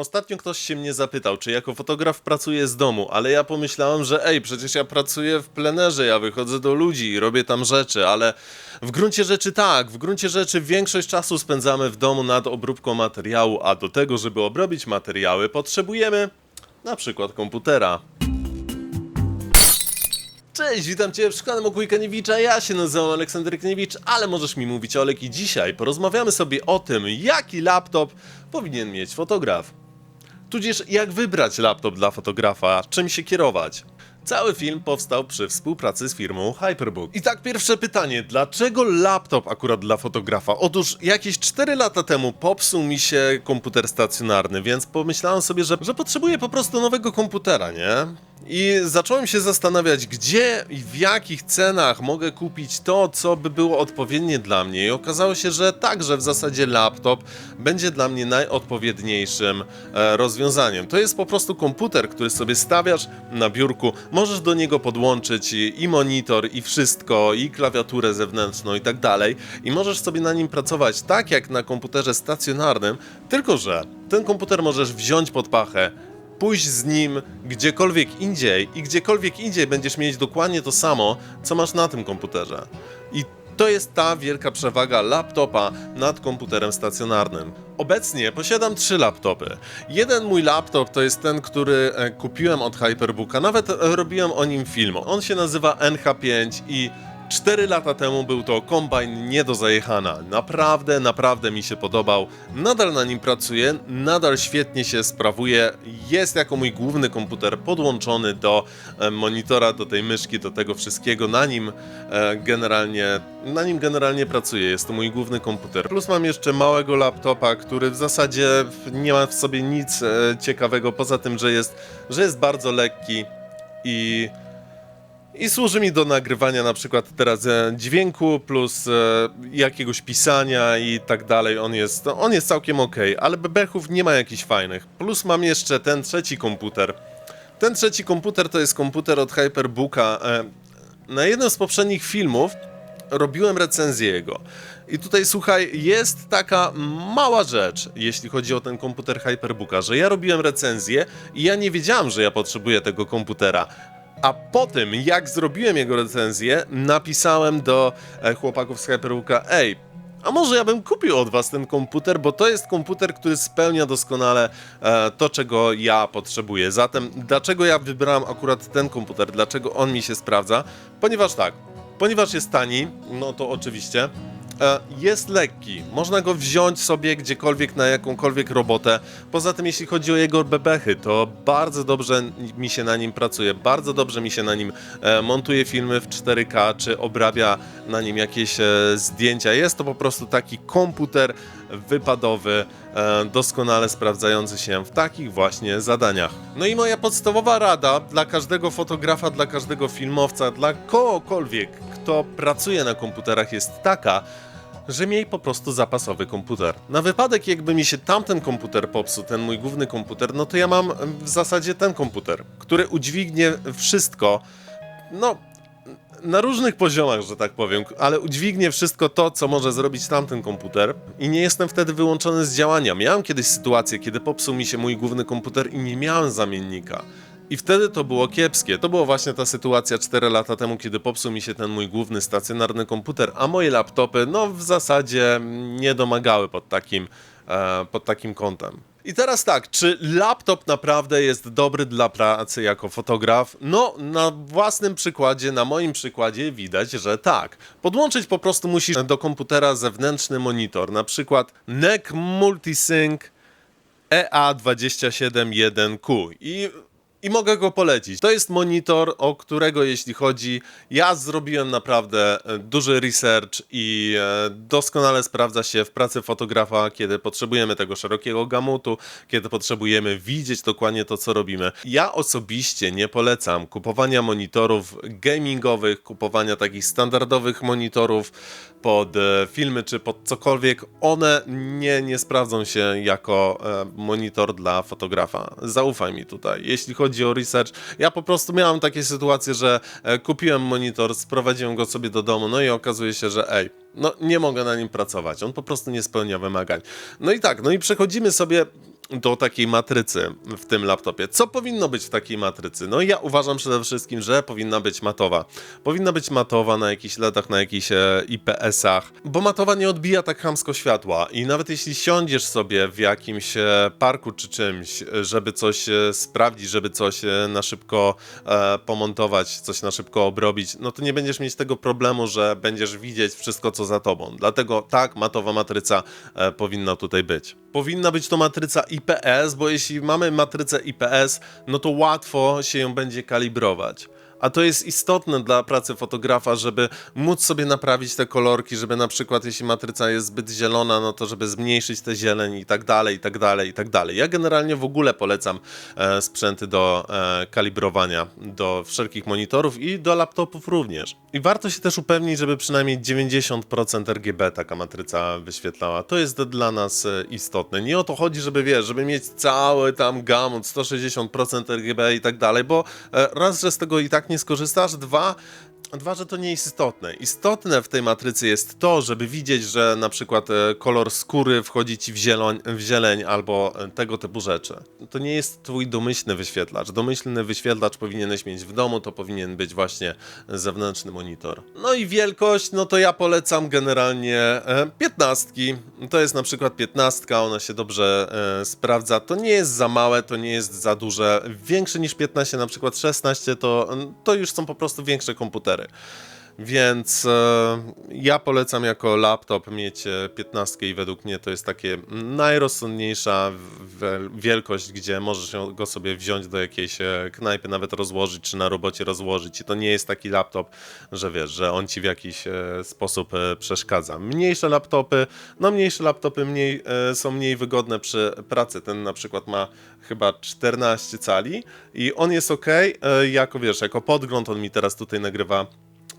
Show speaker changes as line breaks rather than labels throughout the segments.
Ostatnio ktoś się mnie zapytał, czy jako fotograf pracuję z domu, ale ja pomyślałem, że ej, przecież ja pracuję w plenerze, ja wychodzę do ludzi i robię tam rzeczy, ale w gruncie rzeczy tak, w gruncie rzeczy większość czasu spędzamy w domu nad obróbką materiału, a do tego, żeby obrobić materiały, potrzebujemy na przykład komputera. Cześć, witam Cię w szklanym oku Kaniewicza, ja się nazywam Aleksander Kaniewicz, ale możesz mi mówić Olek i dzisiaj porozmawiamy sobie o tym, jaki laptop powinien mieć fotograf. Tudzież jak wybrać laptop dla fotografa, czym się kierować. Cały film powstał przy współpracy z firmą Hyperbook. I tak pierwsze pytanie, dlaczego laptop akurat dla fotografa? Otóż jakieś 4 lata temu popsuł mi się komputer stacjonarny, więc pomyślałem sobie, że, że potrzebuję po prostu nowego komputera, nie? I zacząłem się zastanawiać, gdzie i w jakich cenach mogę kupić to, co by było odpowiednie dla mnie. I okazało się, że tak, że w zasadzie laptop będzie dla mnie najodpowiedniejszym e, rozwiązaniem. To jest po prostu komputer, który sobie stawiasz na biurku. Możesz do niego podłączyć i monitor, i wszystko, i klawiaturę zewnętrzną, i tak dalej. I możesz sobie na nim pracować tak jak na komputerze stacjonarnym, tylko że ten komputer możesz wziąć pod pachę pójść z nim gdziekolwiek indziej i gdziekolwiek indziej będziesz mieć dokładnie to samo, co masz na tym komputerze. I to jest ta wielka przewaga laptopa nad komputerem stacjonarnym. Obecnie posiadam trzy laptopy. Jeden mój laptop to jest ten, który e, kupiłem od Hyperbooka, nawet e, robiłem o nim film. On się nazywa NH5 i 4 lata temu był to kombajn nie do zajechana. Naprawdę, naprawdę mi się podobał. Nadal na nim pracuję, nadal świetnie się sprawuje. Jest jako mój główny komputer podłączony do e, monitora, do tej myszki, do tego wszystkiego. Na nim e, generalnie, na nim generalnie pracuję. Jest to mój główny komputer. Plus mam jeszcze małego laptopa, który w zasadzie nie ma w sobie nic e, ciekawego, poza tym, że jest, że jest bardzo lekki i i służy mi do nagrywania na przykład teraz e, dźwięku plus e, jakiegoś pisania i tak dalej. On jest, on jest całkiem ok, ale bebechów nie ma jakichś fajnych. Plus mam jeszcze ten trzeci komputer. Ten trzeci komputer to jest komputer od Hyperbooka. E, na jednym z poprzednich filmów robiłem recenzję jego. I tutaj słuchaj, jest taka mała rzecz, jeśli chodzi o ten komputer Hyperbooka, że ja robiłem recenzję i ja nie wiedziałem, że ja potrzebuję tego komputera. A po tym, jak zrobiłem jego recenzję, napisałem do e, chłopaków z Hyperbooka, ej, a może ja bym kupił od was ten komputer, bo to jest komputer, który spełnia doskonale e, to, czego ja potrzebuję. Zatem, dlaczego ja wybrałem akurat ten komputer, dlaczego on mi się sprawdza? Ponieważ tak, ponieważ jest tani, no to oczywiście, jest lekki. Można go wziąć sobie gdziekolwiek na jakąkolwiek robotę. Poza tym, jeśli chodzi o jego bebechy, to bardzo dobrze mi się na nim pracuje. Bardzo dobrze mi się na nim e, montuje filmy w 4K, czy obrabia na nim jakieś e, zdjęcia. Jest to po prostu taki komputer wypadowy, e, doskonale sprawdzający się w takich właśnie zadaniach. No i moja podstawowa rada dla każdego fotografa, dla każdego filmowca, dla kogokolwiek, kto pracuje na komputerach jest taka, że miej po prostu zapasowy komputer. Na wypadek, jakby mi się tamten komputer popsuł, ten mój główny komputer, no to ja mam w zasadzie ten komputer, który udźwignie wszystko, no, na różnych poziomach, że tak powiem, ale udźwignie wszystko to, co może zrobić tamten komputer i nie jestem wtedy wyłączony z działania. Miałem kiedyś sytuację, kiedy popsuł mi się mój główny komputer i nie miałem zamiennika. I wtedy to było kiepskie. To była właśnie ta sytuacja 4 lata temu, kiedy popsuł mi się ten mój główny stacjonarny komputer, a moje laptopy, no w zasadzie nie domagały pod takim, e, pod takim kątem. I teraz tak, czy laptop naprawdę jest dobry dla pracy jako fotograf? No, na własnym przykładzie, na moim przykładzie widać, że tak. Podłączyć po prostu musisz do komputera zewnętrzny monitor, na przykład NEC Multisync E EA271Q i i mogę go polecić. To jest monitor, o którego jeśli chodzi, ja zrobiłem naprawdę e, duży research i e, doskonale sprawdza się w pracy fotografa, kiedy potrzebujemy tego szerokiego gamutu, kiedy potrzebujemy widzieć dokładnie to, co robimy. Ja osobiście nie polecam kupowania monitorów gamingowych, kupowania takich standardowych monitorów pod e, filmy czy pod cokolwiek. One nie, nie sprawdzą się jako monitor dla fotografa. Zaufaj mi tutaj. Jeśli chodzi o research, ja po prostu miałem takie sytuacje, że e, kupiłem monitor, sprowadziłem go sobie do domu, no i okazuje się, że ej, no nie mogę na nim pracować. On po prostu nie spełnia wymagań. No i tak, no i przechodzimy sobie do takiej matrycy w tym laptopie. Co powinno być w takiej matrycy? No ja uważam przede wszystkim, że powinna być matowa. Powinna być matowa na jakichś LEDach, na jakichś e, IPS-ach, bo matowa nie odbija tak chamsko światła i nawet jeśli siądziesz sobie w jakimś e, parku czy czymś, e, żeby coś sprawdzić, żeby coś na szybko pomontować, coś na szybko obrobić, no to nie będziesz mieć tego problemu, że będziesz widzieć wszystko, co za tobą. Dlatego tak, matowa matryca powinna tutaj być. Powinna być to matryca IPS, bo jeśli mamy matrycę IPS, no to łatwo się ją będzie kalibrować. A to jest istotne dla pracy fotografa, żeby móc sobie naprawić te kolorki, żeby na przykład jeśli matryca jest zbyt zielona, no to żeby zmniejszyć tę zieleń i tak dalej, i tak dalej, i tak dalej. Ja generalnie w ogóle polecam e, sprzęty do e, kalibrowania, do wszelkich monitorów i do laptopów również. I warto się też upewnić, żeby przynajmniej 90% RGB taka matryca wyświetlała. To jest dla nas e, istotne. Nie o to chodzi, żeby wiesz, żeby mieć cały tam gamut, 160% RGB i tak dalej, bo e, raz, że z tego i tak nie skorzystasz, dwa, Dwa, że to nie jest istotne. Istotne w tej matrycy jest to, żeby widzieć, że na przykład e, kolor skóry wchodzi ci w, zieloń, w zieleń albo e, tego typu rzeczy. To nie jest twój domyślny wyświetlacz. Domyślny wyświetlacz powinieneś mieć w domu, to powinien być właśnie zewnętrzny monitor. No i wielkość, no to ja polecam generalnie e, 15. To jest na przykład 15, ona się dobrze sprawdza. To nie jest za małe, to nie jest za duże. Większe niż 15, na przykład 16, to, to już są po prostu większe komputery. it. Więc e, ja polecam jako laptop mieć e, 15 i według mnie to jest takie najrozsądniejsza wielkość, gdzie możesz go sobie wziąć do jakiejś e, knajpy, nawet rozłożyć, czy na robocie rozłożyć. I to nie jest taki laptop, że wiesz, że on ci w jakiś e, sposób przeszkadza. Mniejsze laptopy, no mniejsze laptopy mniej, są mniej wygodne przy pracy. Ten na przykład ma chyba 14 cali i on jest ok, jako wiesz, jako podgląd on mi teraz tutaj nagrywa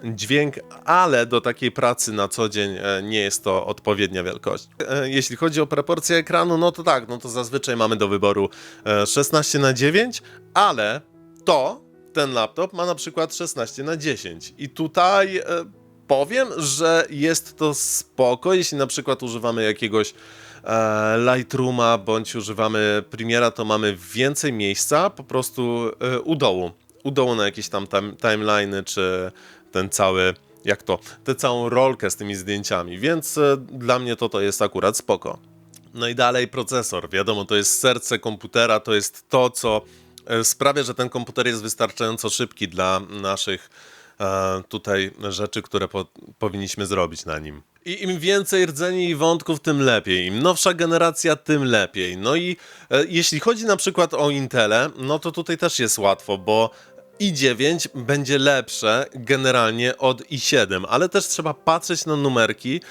dźwięk, ale do takiej pracy na co dzień e, nie jest to odpowiednia wielkość. E, Jeśli chodzi o proporcje ekranu, no to tak, no to zazwyczaj mamy do wyboru e, 16 na 9, ale to ten laptop ma na przykład 16 na 10 i tutaj e, powiem, że jest to spoko, jeśli na przykład używamy jakiegoś e, Lightrooma bądź używamy Premiera, to mamy więcej miejsca po prostu e, u dołu. U dołu na jakieś tam time, timeliny, czy ten cały, jak to, tę całą rolkę z tymi zdjęciami, więc e, dla mnie to to jest akurat spoko. No i dalej procesor. Wiadomo, to jest serce komputera, to jest to, co e, sprawia, że ten komputer jest wystarczająco szybki dla naszych e, tutaj rzeczy, które po, powinniśmy zrobić na nim. I im więcej rdzeni i wątków, tym lepiej. Im nowsza generacja, tym lepiej. No i e, jeśli chodzi na przykład o Intele, no to tutaj też jest łatwo, bo i9 będzie lepsze generalnie od i7, ale też trzeba patrzeć na numerki,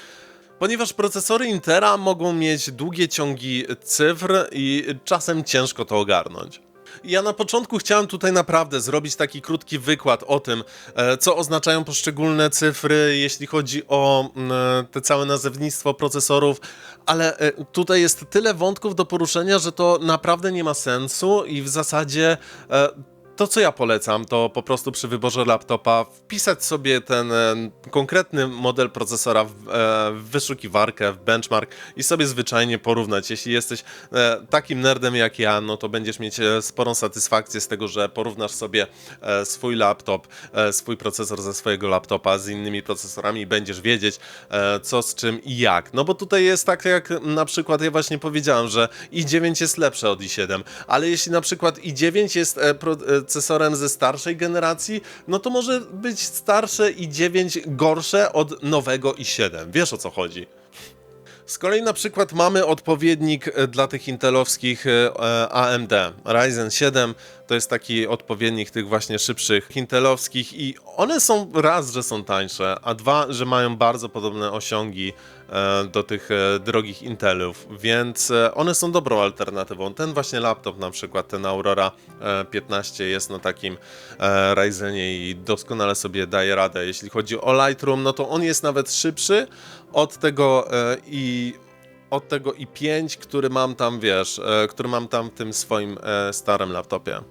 ponieważ procesory Intela mogą mieć długie ciągi cyfr i czasem ciężko to ogarnąć. Ja na początku chciałem tutaj naprawdę zrobić taki krótki wykład o tym, e, co oznaczają poszczególne cyfry, jeśli chodzi o mm, te całe nazewnictwo procesorów, ale e, tutaj jest tyle wątków do poruszenia, że to naprawdę nie ma sensu i w zasadzie e, to, co ja polecam, to po prostu przy wyborze laptopa wpisać sobie ten e, konkretny model procesora w, e, w wyszukiwarkę, w benchmark i sobie zwyczajnie porównać. Jeśli jesteś e, takim nerdem jak ja, no to będziesz mieć sporą satysfakcję z tego, że porównasz sobie swój laptop, swój procesor ze swojego laptopa z innymi procesorami i będziesz wiedzieć, co z czym i jak. No bo tutaj jest tak, jak na przykład ja właśnie powiedziałem, że i9 jest lepsze od i7, ale jeśli na przykład i9 jest procesorem ze starszej generacji, no to może być starsze i9 gorsze od nowego i7. Wiesz o co chodzi? Z kolei na przykład mamy odpowiednik e, dla tych intelowskich e, e, AMD. Ryzen 7 to jest taki odpowiednik tych właśnie szybszych intelowskich i one są raz, że są tańsze, a dwa, że mają bardzo podobne osiągi do tych drogich Intelów, więc one są dobrą alternatywą. Ten właśnie laptop na przykład, ten Aurora e, 15 jest na takim Ryzenie i doskonale sobie daje radę. Jeśli chodzi o Lightroom, no to on jest nawet szybszy od tego e, i od tego i5, który mam tam, wiesz, e, który mam tam w tym swoim e, starym laptopie. e,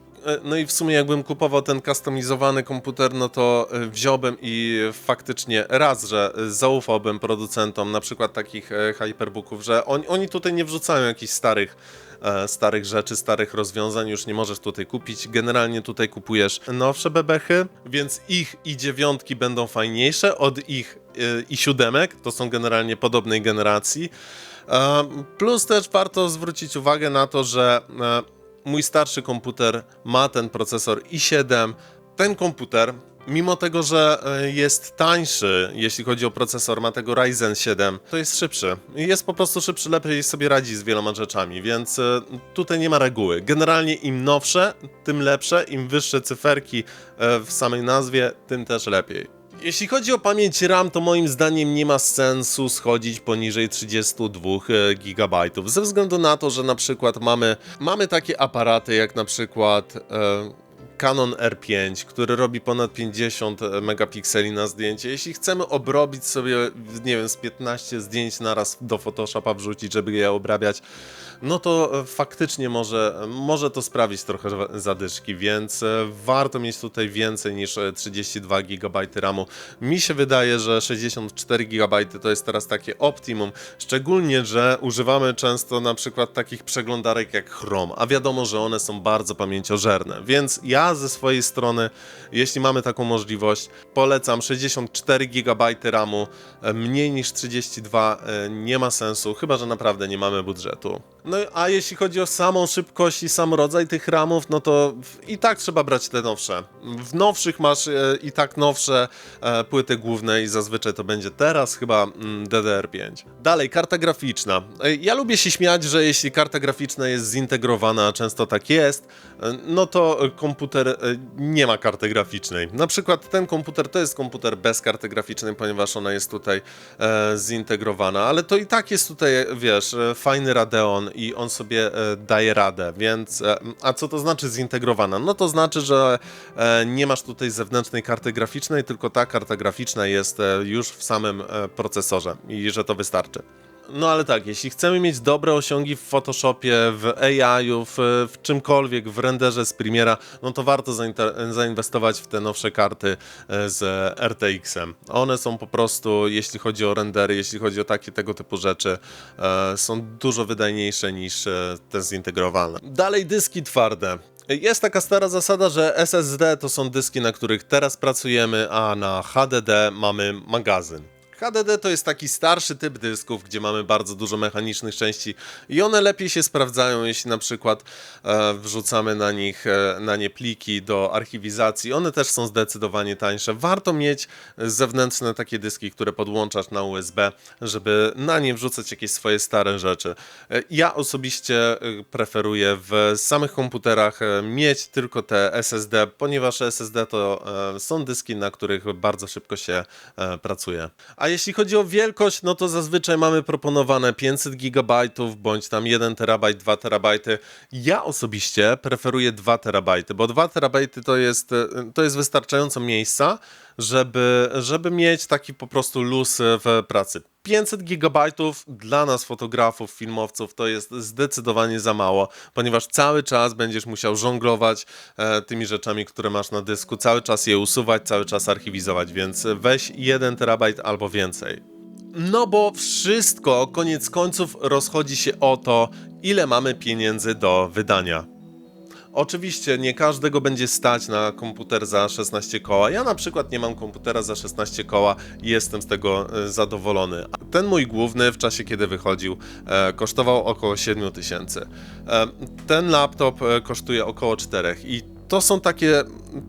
no i w sumie jakbym kupował ten customizowany komputer, no to e, wziąłbym i faktycznie raz, że e, zaufałbym producentom na przykład takich e, hyperbooków, że oni, oni tutaj nie wrzucają jakichś starych e, starych rzeczy, starych rozwiązań, już nie możesz tutaj kupić. Generalnie tutaj kupujesz nowsze bebechy, więc ich i dziewiątki będą fajniejsze od ich e, i siódemek, to są generalnie podobnej generacji. E, Plus też warto zwrócić uwagę na to, że e, mój starszy komputer ma ten procesor i7. Ten komputer, mimo tego, że e, jest tańszy, jeśli chodzi o procesor, ma tego Ryzen 7, to jest szybszy. Jest po prostu szybszy, lepiej sobie radzi z wieloma rzeczami, więc tutaj nie ma reguły. Generalnie im nowsze, tym lepsze, im wyższe cyferki w samej nazwie, tym też lepiej. Jeśli chodzi o pamięć RAM, to moim zdaniem nie ma sensu schodzić poniżej 32 GB, ze względu na to, że na przykład mamy, mamy takie aparaty jak na przykład e, Canon R5, który robi ponad 50 megapikseli na zdjęcie. Jeśli chcemy obrobić sobie, nie wiem, z 15 zdjęć naraz do Photoshopa wrzucić, żeby je obrabiać, no to e, faktycznie może, może to sprawić trochę zadyszki, więc e, warto mieć tutaj więcej niż e, 32 GB RAMu. Mi się wydaje, że 64 GB to jest teraz takie optimum, szczególnie, że używamy często na przykład takich przeglądarek jak Chrome, a wiadomo, że one są bardzo pamięciożerne, więc ja ze swojej strony, jeśli mamy taką możliwość, polecam 64 GB RAMu, e, mniej niż 32 e, nie ma sensu, chyba że naprawdę nie mamy budżetu. No a jeśli chodzi o samą szybkość i sam rodzaj tych ramów, no to i tak trzeba brać te nowsze. W nowszych masz e, i tak nowsze e, płyty główne i zazwyczaj to będzie teraz chyba mm, DDR5. Dalej, karta graficzna. E, Ja lubię się śmiać, że jeśli karta graficzna jest zintegrowana, a często tak jest, no to komputer nie ma karty graficznej. Na przykład ten komputer to jest komputer bez karty graficznej, ponieważ ona jest tutaj zintegrowana, ale to i tak jest tutaj, wiesz, fajny Radeon i on sobie e, daje radę, więc e, a co to znaczy zintegrowana? No to znaczy, że e, nie masz tutaj zewnętrznej karty graficznej, tylko ta karta graficzna jest już w samym procesorze i że to wystarczy. No ale tak, jeśli chcemy mieć dobre osiągi w Photoshopie, w AI-u, w, w czymkolwiek, w renderze z Premiera, no to warto zainwestować w te nowsze karty e, z RTX-em. One są po prostu, jeśli chodzi o rendery, jeśli chodzi o takie tego typu rzeczy, e, są dużo wydajniejsze niż e, te zintegrowane. Dalej dyski twarde. Jest taka stara zasada, że SSD to są dyski, na których teraz pracujemy, a na HDD mamy magazyn. HDD to jest taki starszy typ dysków, gdzie mamy bardzo dużo mechanicznych części i one lepiej się sprawdzają, jeśli na przykład e, wrzucamy na nich e, na nie pliki do archiwizacji. One też są zdecydowanie tańsze. Warto mieć zewnętrzne takie dyski, które podłączasz na USB, żeby na nie wrzucać jakieś swoje stare rzeczy. E, Ja osobiście e, preferuję w samych komputerach e, mieć tylko te SSD, ponieważ SSD to e, są dyski, na których bardzo szybko się e, pracuje. A jeśli chodzi o wielkość, no to zazwyczaj mamy proponowane 500 GB bądź tam 1 TB, 2 TB. Ja osobiście preferuję 2 TB, bo 2 TB to jest, e, to jest wystarczająco miejsca, żeby, żeby mieć taki po prostu luz w pracy. 500 GB dla nas fotografów, filmowców to jest zdecydowanie za mało, ponieważ cały czas będziesz musiał żonglować e, tymi rzeczami, które masz na dysku, cały czas je usuwać, cały czas archiwizować, więc weź 1 terabajt albo więcej. No bo wszystko koniec końców rozchodzi się o to, ile mamy pieniędzy do wydania. Oczywiście nie każdego będzie stać na komputer za 16 koła. Ja na przykład nie mam komputera za 16 koła i jestem z tego e, zadowolony. Ten mój główny w czasie kiedy wychodził e, kosztował około 7 tysięcy. E, ten laptop kosztuje około 4 i to są takie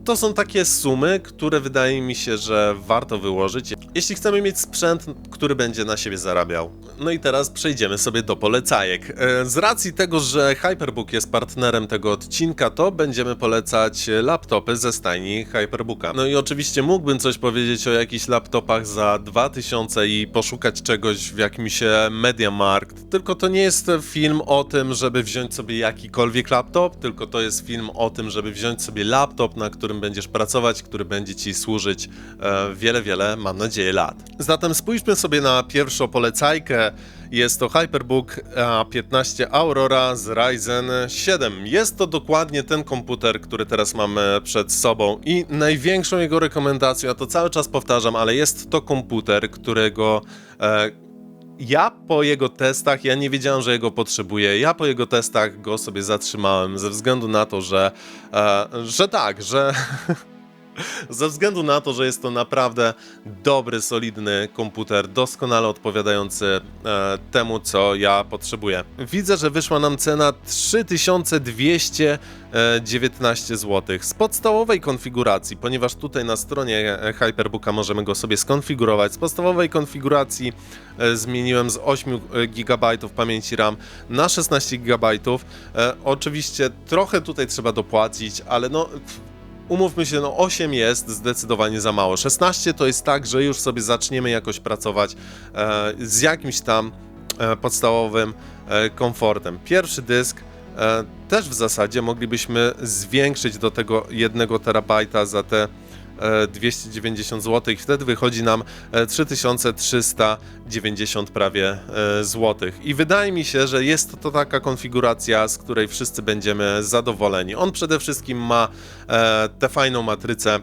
to są takie sumy, które wydaje mi się, że warto wyłożyć, jeśli chcemy mieć sprzęt, który będzie na siebie zarabiał. No i teraz przejdziemy sobie do polecajek. E, Z racji tego, że Hyperbook jest partnerem tego odcinka, to będziemy polecać laptopy ze stajni Hyperbooka. No i oczywiście mógłbym coś powiedzieć o jakichś laptopach za 2000 i poszukać czegoś w jakimś e, MediaMarkt, tylko to nie jest film o tym, żeby wziąć sobie jakikolwiek laptop, tylko to jest film o tym, żeby wziąć sobie laptop, na którym będziesz pracować, który będzie ci służyć e, wiele, wiele, mam nadzieję, lat. Zatem spójrzmy sobie na pierwszą polecajkę. jest to Hyperbook A15 Aurora z Ryzen 7. Jest to dokładnie ten komputer, który teraz mamy przed sobą i największą jego rekomendacją, ja to cały czas powtarzam, ale jest to komputer, którego e, ja po jego testach, ja nie wiedziałem, że jego potrzebuję. Ja po jego testach go sobie zatrzymałem ze względu na to, że, e, że tak, że ze względu na to, że jest to naprawdę dobry, solidny komputer, doskonale odpowiadający e, temu, co ja potrzebuję. Widzę, że wyszła nam cena 3219 zł z podstawowej konfiguracji, ponieważ tutaj na stronie e, Hyperbooka możemy go sobie skonfigurować. Z podstawowej konfiguracji e, zmieniłem z 8 GB pamięci RAM na 16 GB. E, oczywiście trochę tutaj trzeba dopłacić, ale no umówmy się, no 8 jest zdecydowanie za mało. 16 to jest tak, że już sobie zaczniemy jakoś pracować e, z jakimś tam e, podstawowym e, komfortem. Pierwszy dysk e, też w zasadzie moglibyśmy zwiększyć do tego 1 terabajta za te 290 zł i wtedy wychodzi nam e, 3390 prawie e, złotych. I wydaje mi się, że jest to taka konfiguracja, z której wszyscy będziemy zadowoleni. On przede wszystkim ma e, tę fajną matrycę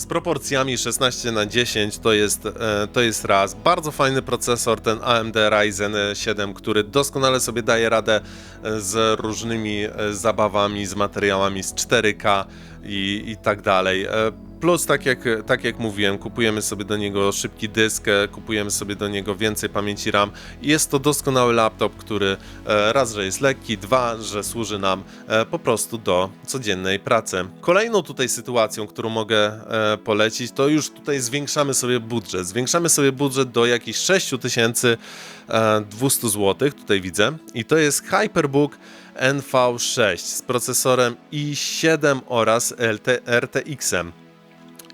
z proporcjami 16 na 10 to jest, e, to jest raz. Bardzo fajny procesor, ten AMD Ryzen 7, który doskonale sobie daje radę e, z różnymi e, zabawami, z materiałami z 4K i, i tak dalej. Plus, tak jak, tak jak mówiłem, kupujemy sobie do niego szybki dysk, e, kupujemy sobie do niego więcej pamięci RAM jest to doskonały laptop, który e, raz, że jest lekki, dwa, że służy nam e, po prostu do codziennej pracy. Kolejną tutaj sytuacją, którą mogę polecić, to już tutaj zwiększamy sobie budżet. Zwiększamy sobie budżet do jakichś 6200 zł, tutaj widzę, i to jest Hyperbook NV6 z procesorem i7 oraz RTX-em.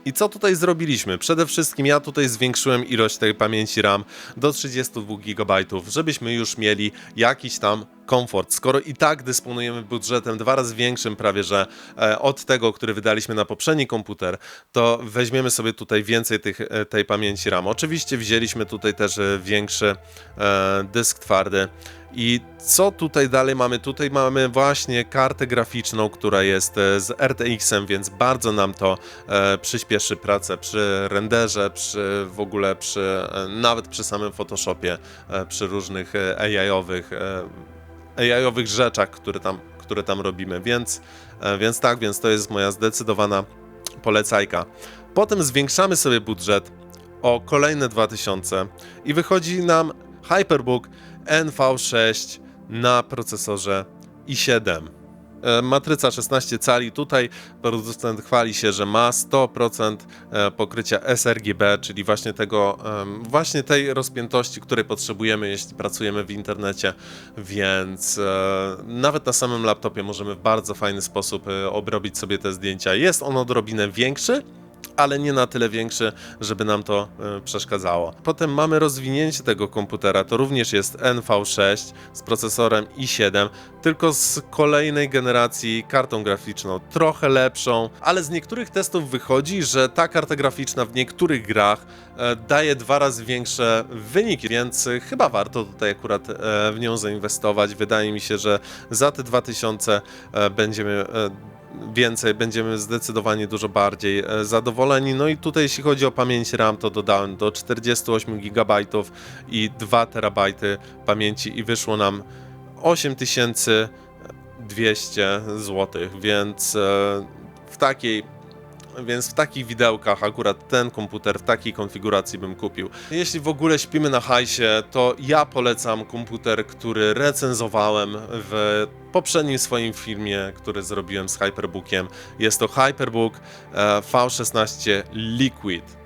I co tutaj zrobiliśmy? Przede wszystkim ja tutaj zwiększyłem ilość tej pamięci RAM do 32 GB, żebyśmy już mieli jakiś tam komfort. Skoro i tak dysponujemy budżetem dwa razy większym prawie, że e, od tego, który wydaliśmy na poprzedni komputer, to weźmiemy sobie tutaj więcej tych, e, tej pamięci RAM. Oczywiście wzięliśmy tutaj też e, większy dysk twardy. I co tutaj dalej mamy? Tutaj mamy właśnie kartę graficzną, która jest e, z RTX-em, więc bardzo nam to e, przyspieszy pracę przy renderze, przy w ogóle przy e, nawet przy samym Photoshopie, e, przy różnych e, AI-owych e, AI-owych rzeczach, które tam, które tam robimy, więc, e, więc tak, więc to jest moja zdecydowana polecajka. Potem zwiększamy sobie budżet o kolejne 2000 i wychodzi nam Hyperbook NV6 na procesorze i7. E, Matryca 16 cali. Tutaj producent chwali się, że ma 100% e, pokrycia sRGB, czyli właśnie tego, właśnie tej rozpiętości, której potrzebujemy, jeśli pracujemy w internecie, więc e, nawet na samym laptopie możemy w bardzo fajny sposób obrobić sobie te zdjęcia. Jest on odrobinę większy, ale nie na tyle większy, żeby nam to e, przeszkadzało. Potem mamy rozwinięcie tego komputera, to również jest NV6 z procesorem i7, tylko z kolejnej generacji kartą graficzną, trochę lepszą, ale z niektórych testów wychodzi, że ta karta graficzna w niektórych grach e, daje dwa razy większe wyniki, więc chyba warto tutaj akurat e, w nią zainwestować. Wydaje mi się, że za te 2000 e, będziemy więcej, będziemy zdecydowanie dużo bardziej e, zadowoleni. No i tutaj jeśli chodzi o pamięć RAM, to dodałem do 48 GB i 2 TB pamięci i wyszło nam 8200 zł, więc e, w takiej więc w takich widełkach akurat ten komputer w takiej konfiguracji bym kupił. Jeśli w ogóle śpimy na hajsie, to ja polecam komputer, który recenzowałem w poprzednim swoim filmie, który zrobiłem z Hyperbookiem. Jest to Hyperbook e, V16 Liquid.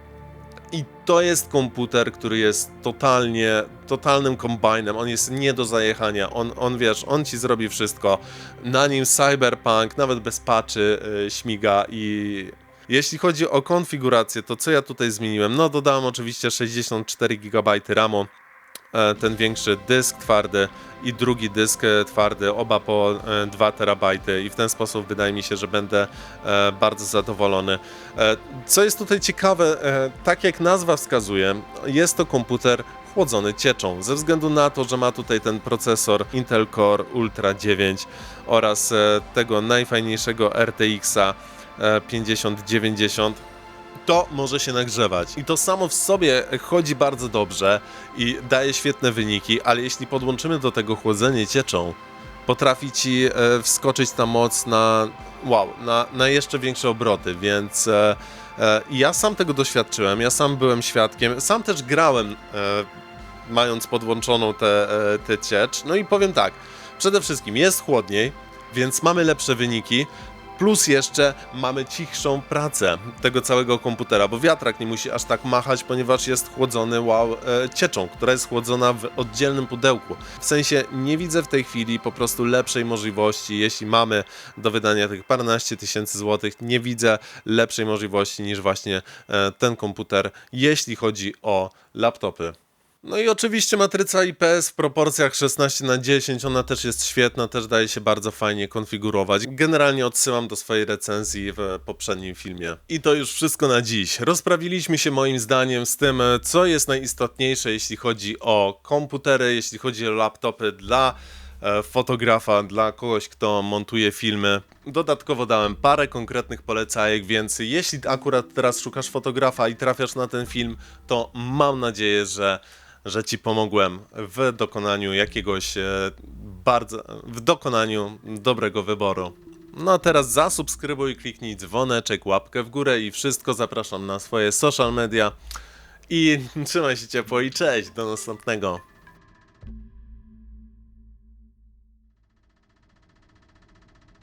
I to jest komputer, który jest totalnie, totalnym kombajnem. On jest nie do zajechania. On, on wiesz, on ci zrobi wszystko. Na nim Cyberpunk, nawet bez patchy, y, śmiga i jeśli chodzi o konfigurację, to co ja tutaj zmieniłem? No dodałem oczywiście 64 GB RAMu, e, ten większy dysk twardy i drugi dysk e, twardy, oba po e, 2 terabajty i w ten sposób wydaje mi się, że będę e, bardzo zadowolony. E, Co jest tutaj ciekawe, e, tak jak nazwa wskazuje, jest to komputer chłodzony cieczą. Ze względu na to, że ma tutaj ten procesor Intel Core Ultra 9 oraz e, tego najfajniejszego RTX-a e, 5090 to może się nagrzewać. I to samo w sobie chodzi bardzo dobrze i daje świetne wyniki, ale jeśli podłączymy do tego chłodzenie cieczą, potrafi ci e, wskoczyć ta moc na wow, na, na jeszcze większe obroty, więc e, e, ja sam tego doświadczyłem, ja sam byłem świadkiem, sam też grałem e, mając podłączoną tę e, ciecz. No i powiem tak, przede wszystkim jest chłodniej, więc mamy lepsze wyniki. Plus jeszcze mamy cichszą pracę tego całego komputera, bo wiatrak nie musi aż tak machać, ponieważ jest chłodzony wow, e, cieczą, która jest chłodzona w oddzielnym pudełku. W sensie nie widzę w tej chwili po prostu lepszej możliwości, jeśli mamy do wydania tych paręnaście tysięcy złotych, nie widzę lepszej możliwości niż właśnie e, ten komputer, jeśli chodzi o laptopy. No i oczywiście matryca IPS w proporcjach 16 na 10, ona też jest świetna, też daje się bardzo fajnie konfigurować. Generalnie odsyłam do swojej recenzji w poprzednim filmie. I to już wszystko na dziś. Rozprawiliśmy się moim zdaniem z tym, co jest najistotniejsze, jeśli chodzi o komputery, jeśli chodzi o laptopy dla e, fotografa, dla kogoś, kto montuje filmy. Dodatkowo dałem parę konkretnych polecajek, więc jeśli akurat teraz szukasz fotografa i trafiasz na ten film, to mam nadzieję, że, że Ci pomogłem w dokonaniu jakiegoś e, bardzo, w dokonaniu dobrego wyboru. No a teraz zasubskrybuj, kliknij dzwoneczek, łapkę w górę i wszystko zapraszam na swoje social media. I trzymaj się ciepło i cześć, do następnego.